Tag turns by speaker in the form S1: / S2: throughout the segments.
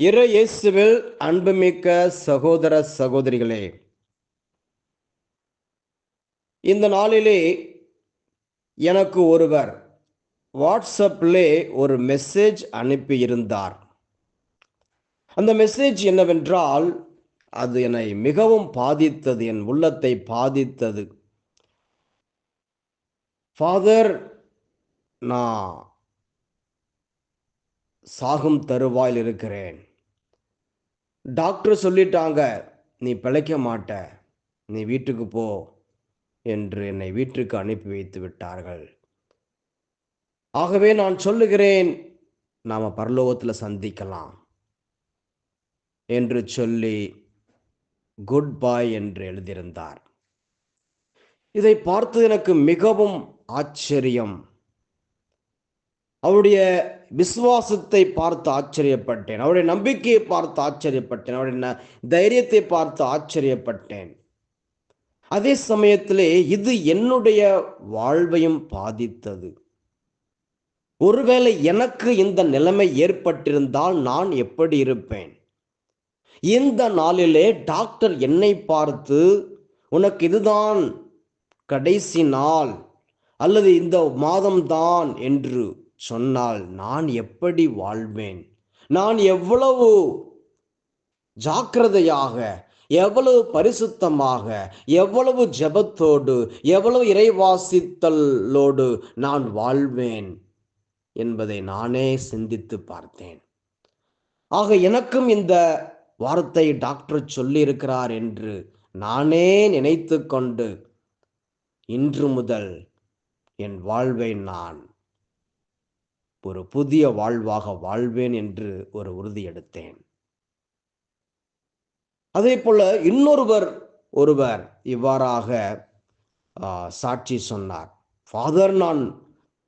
S1: இறையேசுவில் அன்புமிக்க சகோதர சகோதரிகளே இந்த நாளிலே எனக்கு ஒருவர் வாட்ஸ்அப்பிலே ஒரு மெசேஜ் அனுப்பியிருந்தார். அந்த மெசேஜ் என்னவென்றால் அது என்னை மிகவும் பாதித்தது என் உள்ளத்தை பாதித்தது. ஃபாதர் நான் சாகும் தருவாயில் இருக்கிறேன். டாக்டர் சொல்லிட்டாங்க நீ பிழைக்க மாட்ட. நீ வீட்டுக்கு போ என்று என்னை வீட்டுக்கு அனுப்பி வைத்து விட்டார்கள். ஆகவே நான் சொல்லுகிறேன் நாம் பரலோகத்தில் சந்திக்கலாம் என்று சொல்லி குட் பாய் என்று எழுதியிருந்தார். இதை பார்த்து எனக்கு மிகவும் ஆச்சரியம். அவருடைய விசுவாசத்தை பார்த்து ஆச்சரியப்பட்டேன். அவருடைய நம்பிக்கையை பார்த்து ஆச்சரியப்பட்டேன். அவருடைய ந- தைரியத்தை பார்த்து ஆச்சரியப்பட்டேன். அதே சமயத்திலே இது என்னுடைய வாழ்வையும் பாதித்தது. ஒருவேளை எனக்கு இந்த நிலைமை ஏற்பட்டிருந்தால் நான் எப்படி இருப்பேன்? இந்த நாளிலே டாக்டர் என்னை பார்த்து உனக்கு இதுதான் கடைசி நாள் அல்லது இந்த மாதம்தான் என்று சொன்னால் நான் எப்படி வாழ்வேன்? நான் எவ்வளவு ஜாக்கிரதையாக எவ்வளவு பரிசுத்தமாக எவ்வளவு ஜெபத்தோடு எவ்வளவு இறைவாசித்தலோடு நான் வாழ்வேன் என்பதை நானே சிந்தித்து பார்த்தேன். ஆக எனக்கும் இந்த வார்த்தை டாக்டர் சொல்லியிருக்கிறார் என்று நானே நினைத்து கொண்டு இன்று முதல் என் வாழ்வை நான் ஒரு புதிய வாழ்வாக வாழ்வேன் என்று ஒரு உறுதி எடுத்தேன். அதே போல இன்னொருவர் ஒருவர் இவ்வாறாக சாட்சி சொன்னார். ஃபாதர் நான்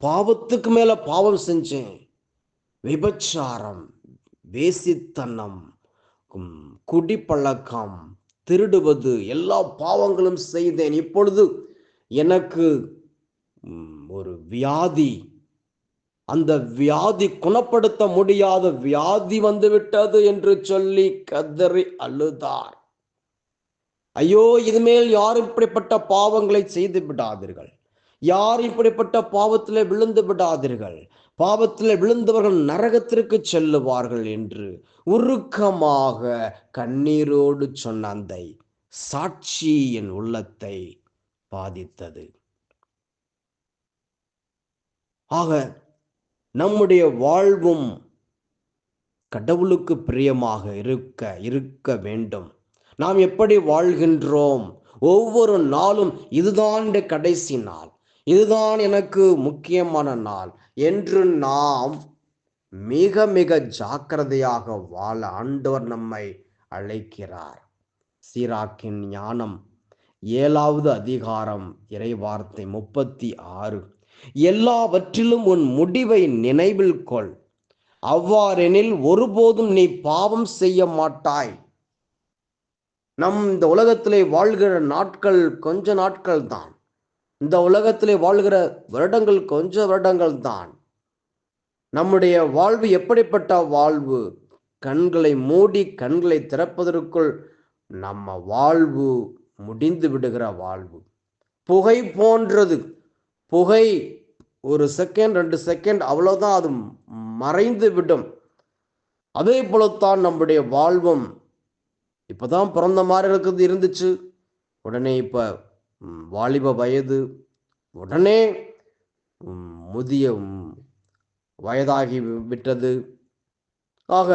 S1: பாவத்துக்கு மேல பாவம் செஞ்சேன். விபச்சாரம் வேசித்தனம் குடிப்பழக்கம் திருடுவது எல்லா பாவங்களும் செய்தேன். இப்பொழுது எனக்கு ஒரு வியாதி அந்த வியாதி குணப்படுத்த முடியாத வியாதி வந்துவிட்டது என்று சொல்லி கதறி அழுதார் ஐயோ இதுமேல் யார் இப்படிப்பட்ட பாவங்களை செய்து விடாதீர்கள்? யார் இப்படிப்பட்ட பாவத்தில் விழுந்து விடாதீர்கள்? பாவத்தில் விழுந்தவர்கள் நரகத்திற்கு செல்லுவார்கள் என்று உருக்கமாக கண்ணீரோடு சொன்ன அந்த சாட்சி என் உள்ளத்தை பாதித்தது. ஆக நம்முடைய வாழ்வும் கடவுளுக்கு பிரியமாக இருக்க இருக்க வேண்டும். நாம் எப்படி வாழ்கின்றோம்? ஒவ்வொரு நாளும் இதுதான் இந்த கடைசி நாள். இதுதான் எனக்கு முக்கியமான நாள். என்று நாம் மிக மிக ஜாக்கிரதையாக வாழ ஆண்டவர் நம்மை அழைக்கிறார். சீராக்கின் ஞானம் ஏழாவது அதிகாரம் இறைவார்த்தை முப்பத்தி ஆறு. எல்லாவற்றிலும் உன் முடிவை நினைவில் கொள். அவ்வாறெனில் ஒருபோதும் நீ பாவம் செய்ய மாட்டாய். நம் இந்த உலகத்திலே வாழ்கிற நாட்கள் கொஞ்ச நாட்கள் தான். இந்த உலகத்திலே வாழ்கிற வருடங்கள் கொஞ்ச வருடங்கள் தான். நம்முடைய வாழ்வு எப்படிப்பட்ட வாழ்வு? கண்களை மூடி கண்களை திறப்பதற்குள் நம்ம வாழ்வு முடிந்து விடுகிற வாழ்வு. புகை போன்றது. புகை ஒரு செகண்ட் ரெண்டு செகண்ட் அவ்வளோதான் அது மறைந்து விடும். அதே போலத்தான் நம்முடைய வாழ்வும் இப்போ தான் பிறந்த மாதிரி இருக்குது இருந்துச்சு. உடனே இப்போ வாலிப வயது. உடனே முதிய வயதாகி விட்டது. ஆக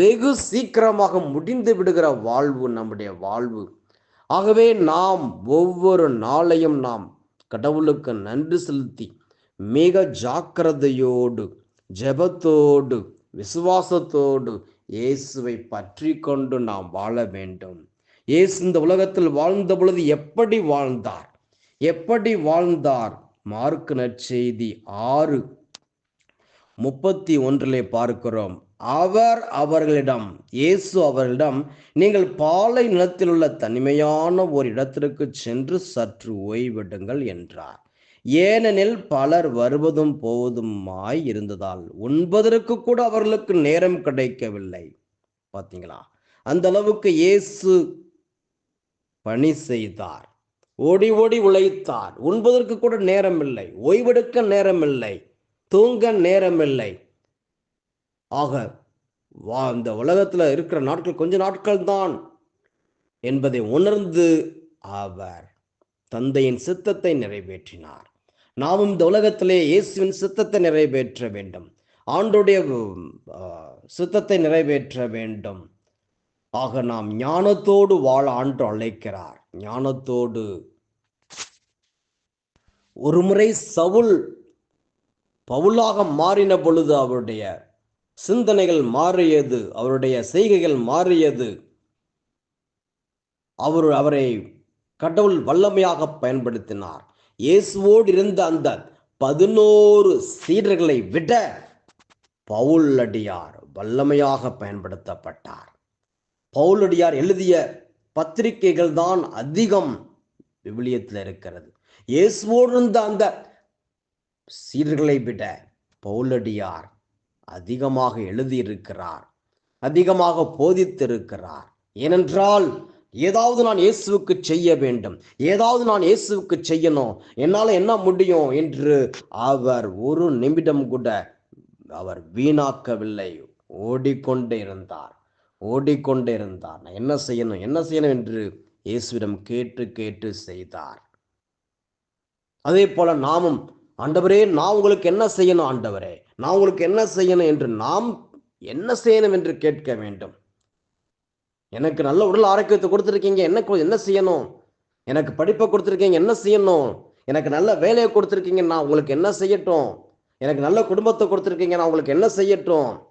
S1: வெகு சீக்கிரமாக முடிந்து விடுகிற வாழ்வு நம்முடைய வாழ்வு. ஆகவே நாம் ஒவ்வொரு நாளையும் நாம் கடவுளுக்கு நன்றி செலுத்தி மிக ஜாக்கிரதையோடு ஜெபத்தோடு விசுவாசத்தோடு இயேசுவை பற்றி கொண்டு நாம் வாழ வேண்டும். இயேசு இந்த உலகத்தில் வாழ்ந்த பொழுது எப்படி வாழ்ந்தார்? எப்படி வாழ்ந்தார்? மார்க்கு நற்செய்தி ஆறு. முப்பத்தி ஒன்றிலே பார்க்கிறோம். அவர் அவர்களிடம் இயேசு அவர்களிடம் நீங்கள் பாலை நிலத்தில் உள்ள தனிமையான ஒரு இடத்திற்கு சென்று சற்று ஓய்வெடுங்கள் என்றார். ஏனெனில் பலர் வருவதும் போவதுமாய் இருந்ததால் உண்பதற்கு கூட அவர்களுக்கு நேரம் கிடைக்கவில்லை. பார்த்தீங்களா அந்த அளவுக்கு இயேசு பணி செய்தார். ஓடி ஓடி உழைத்தார். உண்பதற்கு கூட நேரம் இல்லை. ஓய்வெடுக்க நேரம் இல்லை. தூங்க நேரம் இல்லை. ஆக வா இந்த உலகத்தில் இருக்கிற நாட்கள் கொஞ்ச நாட்கள் தான் என்பதை உணர்ந்து அவர் தந்தையின் சித்தத்தை நிறைவேற்றினார். நாமும் இந்த உலகத்திலே இயேசுவின் சித்தத்தை நிறைவேற்ற வேண்டும். ஆண்டுடைய சித்தத்தை நிறைவேற்ற வேண்டும். ஆக நாம் ஞானத்தோடு வாழ ஆண்டு அழைக்கிறார். ஞானத்தோடு ஒருமுறை சவுல் பவுலாக மாறின பொழுது அவருடைய சிந்தனைகள் மாறியது அவருடைய செய்கைகள் மாறியது. அவர் அவரை கடவுள் வல்லமையாக பயன்படுத்தினார். இயேசுவோடு இருந்த அந்த பதினோரு சீடர்களை விட பவுலடியார் வல்லமையாக பயன்படுத்தப்பட்டார். பவுலடியார் எழுதிய பத்திரிகைகள் தான் அதிகம் விவிலியத்தில் இருக்கிறது. இயேசுவோடு இருந்த அந்த சீடர்களை விட பவுலடியார் அதிகமாக எழுதியிருக்கிறார் அதிகமாக போதித்திருக்கிறார். ஏனென்றால் ஏதாவது நான் இயேசுவுக்கு செய்ய வேண்டும் ஏதாவது நான் இயேசுவுக்கு செய்யணும் என்னால் என்ன முடியும் என்று அவர் ஒரு நிமிடம் கூட அவர் வீணாக்கவில்லை. ஓடிக்கொண்டே இருந்தார் ஓடிக்கொண்டே இருந்தார். நான் என்ன செய்யணும் என்ன செய்யணும் என்று இயேசுவிடம் கேட்டு கேட்டு செய்தார். அதே போல நாமும் ஆண்டவரே நான் உங்களுக்கு என்ன செய்யணும் ஆண்டவரே? நான் உங்களுக்கு என்ன செய்யணும் என்று நாம் என்ன செய்யணும் என்று கேட்க வேண்டும். எனக்கு நல்ல உடல் ஆரோக்கியத்தை கொடுத்துருக்கீங்க. என்ன என்ன செய்யணும்? எனக்கு படிப்பை கொடுத்துருக்கீங்க. என்ன செய்யணும்? எனக்கு நல்ல வேலையை கொடுத்துருக்கீங்க. நான் உங்களுக்கு என்ன செய்யட்டும்? எனக்கு நல்ல குடும்பத்தை கொடுத்துருக்கீங்க. நான் உங்களுக்கு என்ன செய்யட்டும்?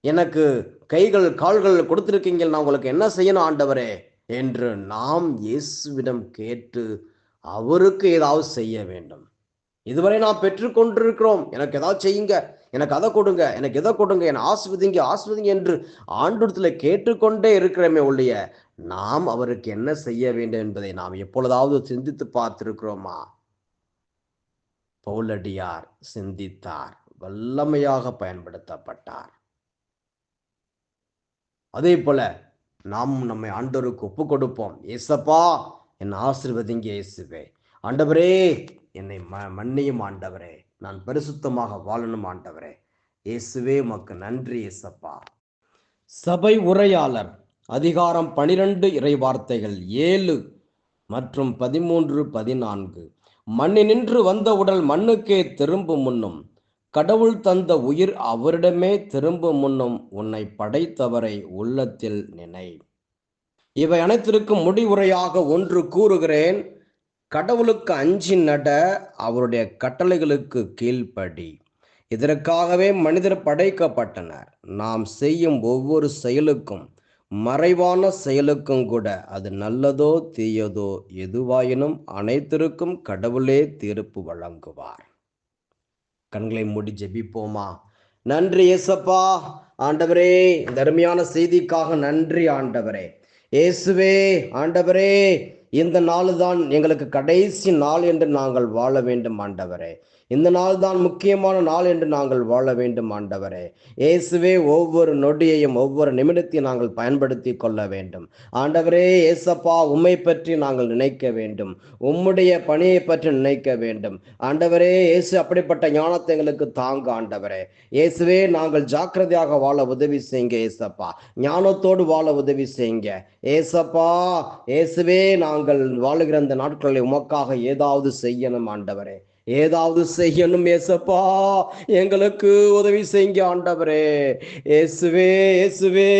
S1: எனக்கு கைகள் கால்கள் கொடுத்துருக்கீங்க. நான் உங்களுக்கு என்ன செய்யணும் ஆண்டவரே? என்று நாம் இயேசுவிடம் கேட்டு அவருக்கு ஏதாவது செய்ய வேண்டும். இதுவரை நாம் பெற்றுக்கொண்டிருக்கிறோம் எனக்கு ஏதாவது செய்யுங்க. எனக்கு அதை கொடுங்க. எனக்கு எதை கொடுங்க. என்னை ஆஸ்வதிங்க ஆஸ்வதிங்க என்று ஆண்டூரத்தில் கேட்டுக்கொண்டே இருக்கிறோமே ஒழிய நாம் அவருக்கு என்ன செய்ய வேண்டும் என்பதை நாம் எப்பொழுதாவது சிந்தித்து பார்த்திருக்கிறோமா? பவுலடியார் சிந்தித்தார். வல்லமையாக பயன்படுத்தப்பட்டார். அதே போல நாம் நம்மை ஆண்டவருக்கு ஒப்பு கொடுப்போம். ஏசப்பா என் ஆசிர்வதிங்க இயேசுவே. ஆண்டவரே என்னை ம மன்னியும் ஆண்டவரே. நான் பரிசுத்தமாக வாழணும் ஆண்டவரே. இயேசுவே உமக்கு நன்றி இயேசப்பா. சபை உரையாளர் அதிகாரம் பனிரெண்டு இறைவார்த்தைகள் ஏழு மற்றும் பதிமூன்று பதினான்கு. மண்ணி நின்று வந்த உடல் மண்ணுக்கே திரும்பும் முன்னும் கடவுள் தந்த உயிர் அவரிடமே திரும்பும் முன்னும் உன்னை படைத்தவரை உள்ளத்தில் நினை. இவை அனைத்திற்கும் முடிவுரையாக ஒன்று கூறுகிறேன். கடவுளுக்கு அஞ்சி நட அவருடைய கட்டளைகளுக்கு கீழ்ப்படி. இதற்காகவே மனிதர் படைக்கப்பட்டனர். நாம் செய்யும் ஒவ்வொரு செயலுக்கும் மறைவான செயலுக்கும் கூட அது நல்லதோ தீயதோ எதுவாயினும் அனைத்திற்கும் கடவுளே தீர்ப்பு வழங்குவார். கண்களை மூடி ஜெபிப்போமா? நன்றி ஏசப்பா ஆண்டவரே இந்த அருமையான செய்திக்காக நன்றி ஆண்டவரே. இயேசுவே ஆண்டவரே இந்த நாள் தான் எங்களுக்கு கடைசி நாள் என்று நாங்கள் வாழ வேண்டும் ஆண்டவரே. இந்த நாள் தான் முக்கியமான நாள் என்று நாங்கள் வாழ வேண்டும் ஆண்டவரே. இயேசுவே ஒவ்வொரு நொடியையும் ஒவ்வொரு நிமிடத்தையும் நாங்கள் பயன்படுத்தி கொள்ள வேண்டும். ஆண்டவரே ஏசப்பா உம்மை பற்றி நாங்கள் நினைக்க வேண்டும். உம்முடைய பணியை பற்றி நினைக்க வேண்டும். ஆண்டவரே இயேசு அப்படிப்பட்ட ஞானத்தை எங்களுக்கு தாங்க ஆண்டவரே. இயேசுவே நாங்கள் ஜாக்கிரதையாக வாழ உதவி செய்யுங்க ஏசப்பா ஞானத்தோடு வாழ உதவி செய்யுங்க. ஏசப்பா இயேசுவே நாங்கள் வாழுகிற அந்த நாட்களில் உமக்காக ஏதாவது செய்யணும் ஆண்டவரே. ஏதாவது செய்யணும் ஏசப்பா. எங்களுக்கு உதவி செய்யுங்க ஆண்டவரே. இயேசுவே இயேசுவே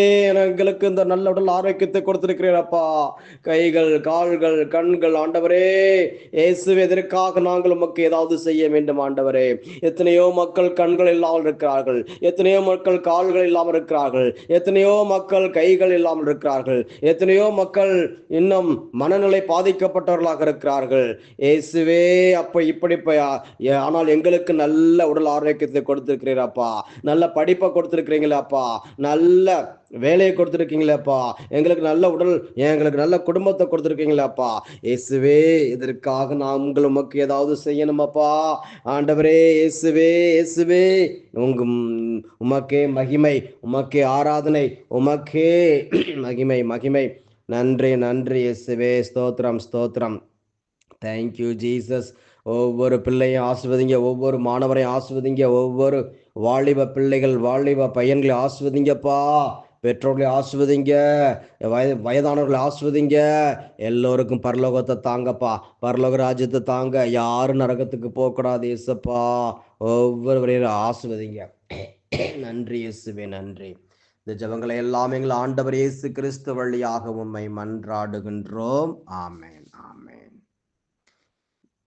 S1: எங்களுக்கு இந்த நல்ல உடல் ஆரோக்கியத்தை கொடுத்திருக்கிறேனப்பா கைகள் கால்கள் கண்கள் ஆண்டவரே. இயேசுவே எதற்காக நாங்கள் உமக்கு ஏதாவது செய்ய வேண்டும் ஆண்டவரே. எத்தனையோ மக்கள் கண்கள் இல்லாமல் இருக்கிறார்கள். எத்தனையோ மக்கள் கால்கள் இல்லாமல் இருக்கிறார்கள். எத்தனையோ மக்கள் கைகள் இல்லாமல் இருக்கிறார்கள். எத்தனையோ மக்கள் இன்னும் மனநிலை பாதிக்கப்பட்டவர்களாக இருக்கிறார்கள். இயேசுவே அப்ப இப்படி இப்ப ஆனால் எங்களுக்கு நல்ல உடல் ஆரோக்கியத்தை கொடுத்திருக்கிறீரப்பா. நல்ல படிப்பை கொடுத்திருக்கிறீங்களப்பா. நல்ல வேலையை கொடுத்துருக்கீங்களேப்பா. எங்களுக்கு நல்ல உடல் எங்களுக்கு நல்ல குடும்பத்தை கொடுத்துருக்கீங்களாப்பா. இயேசுவே இதற்காக நாங்கள் உமக்கு ஏதாவது செய்யணுமாப்பா? ஆண்டவரே இயேசுவே இயேசுவே. உங்க உமக்கே மகிமை உமக்கே ஆராதனை உமக்கே மகிமை மகிமை. நன்றி நன்றி இயேசுவே. ஸ்தோத்திரம் ஸ்தோத்திரம். தேங்க்யூ ஜீசஸ் ஒவ்வொரு பிள்ளையும் ஆசிர்வதிங்க ஒவ்வொரு மாணவரையும் ஆசுவதிங்க ஒவ்வொரு வாலிப பிள்ளைகள் வாலிப பையன்களை ஆசுவதிங்கப்பா பெற்றோர்களை ஆசிர்வதிங்க வய வயதானவர்களை ஆசிர்வதிங்க. எல்லோருக்கும் பரலோகத்தை தாங்கப்பா. பரலோக ராஜ்யத்தை தாங்க. யாரும் நரகத்துக்கு போகக்கூடாது இயேசப்பா ஒவ்வொருவரையும் ஆசுவதிங்க நன்றி இயேசுவே நன்றி. இந்த ஜபங்களை எல்லாம் எங்கள் ஆண்டவர் இயேசு கிறிஸ்து வழியாக உம்மை மன்றாடுகின்றோம். ஆமேன்.